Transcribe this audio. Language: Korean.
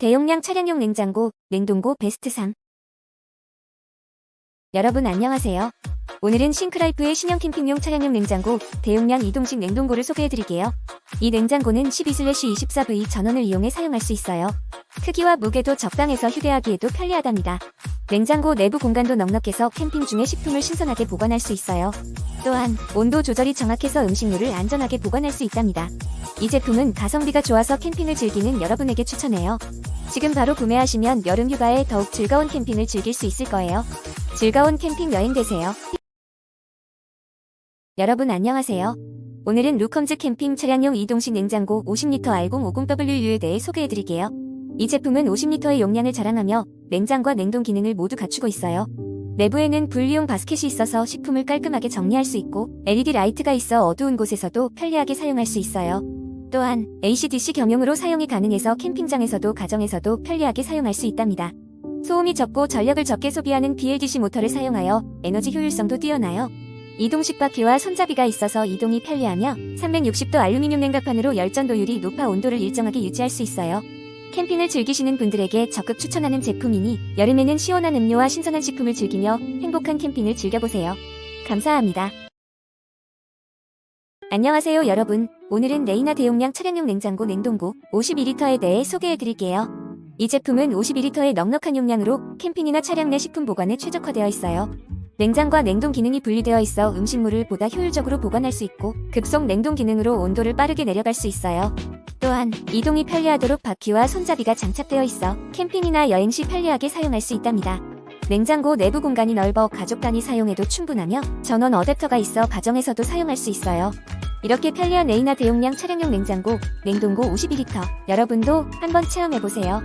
대용량 차량용 냉장고, 냉동고 베스트 3. 여러분 안녕하세요. 오늘은 싱크라이프의 신형 캠핑용 차량용 냉장고, 대용량 이동식 냉동고를 소개해드릴게요. 이 냉장고는 12/24V 전원을 이용해 사용할 수 있어요. 크기와 무게도 적당해서 휴대하기에도 편리하답니다. 냉장고 내부 공간도 넉넉해서 캠핑 중에 식품을 신선하게 보관할 수 있어요. 또한 온도 조절이 정확해서 음식물을 안전하게 보관할 수 있답니다. 이 제품은 가성비가 좋아서 캠핑을 즐기는 여러분에게 추천해요. 지금 바로 구매하시면 여름 휴가에 더욱 즐거운 캠핑을 즐길 수 있을 거예요. 즐거운 캠핑 여행 되세요. 여러분 안녕하세요. 오늘은 루컴즈 캠핑 차량용 이동식 냉장고 50L R050W에 대해 소개해드릴게요. 이 제품은 50L의 용량을 자랑하며 냉장과 냉동 기능을 모두 갖추고 있어요. 내부에는 분리용 바스켓이 있어서 식품을 깔끔하게 정리할 수 있고 LED 라이트가 있어 어두운 곳에서도 편리하게 사용할 수 있어요. 또한 ACDC 겸용으로 사용이 가능해서 캠핑장에서도 가정에서도 편리하게 사용할 수 있답니다. 소음이 적고 전력을 적게 소비하는 BLDC 모터를 사용하여 에너지 효율성도 뛰어나요. 이동식 바퀴와 손잡이가 있어서 이동이 편리하며 360도 알루미늄 냉각판으로 열전 도율이 높아 온도를 일정하게 유지할 수 있어요. 캠핑을 즐기시는 분들에게 적극 추천하는 제품이니 여름에는 시원한 음료와 신선한 식품을 즐기며 행복한 캠핑을 즐겨보세요. 감사합니다. 안녕하세요 여러분. 오늘은 레이나 대용량 차량용 냉장고 냉동고 52리터에 대해 소개해드릴게요. 이 제품은 52리터의 넉넉한 용량으로 캠핑이나 차량 내 식품 보관에 최적화되어 있어요. 냉장과 냉동 기능이 분리되어 있어 음식물을 보다 효율적으로 보관할 수 있고 급속 냉동 기능으로 온도를 빠르게 내려갈 수 있어요. 또한 이동이 편리하도록 바퀴와 손잡이가 장착되어 있어 캠핑이나 여행 시 편리하게 사용할 수 있답니다. 냉장고 내부 공간이 넓어 가족 단위 사용해도 충분하며 전원 어댑터가 있어 가정에서도 사용할 수 있어요. 이렇게 편리한 레이나 대용량 차량용 냉장고, 냉동고 52리터 여러분도 한번 체험해보세요.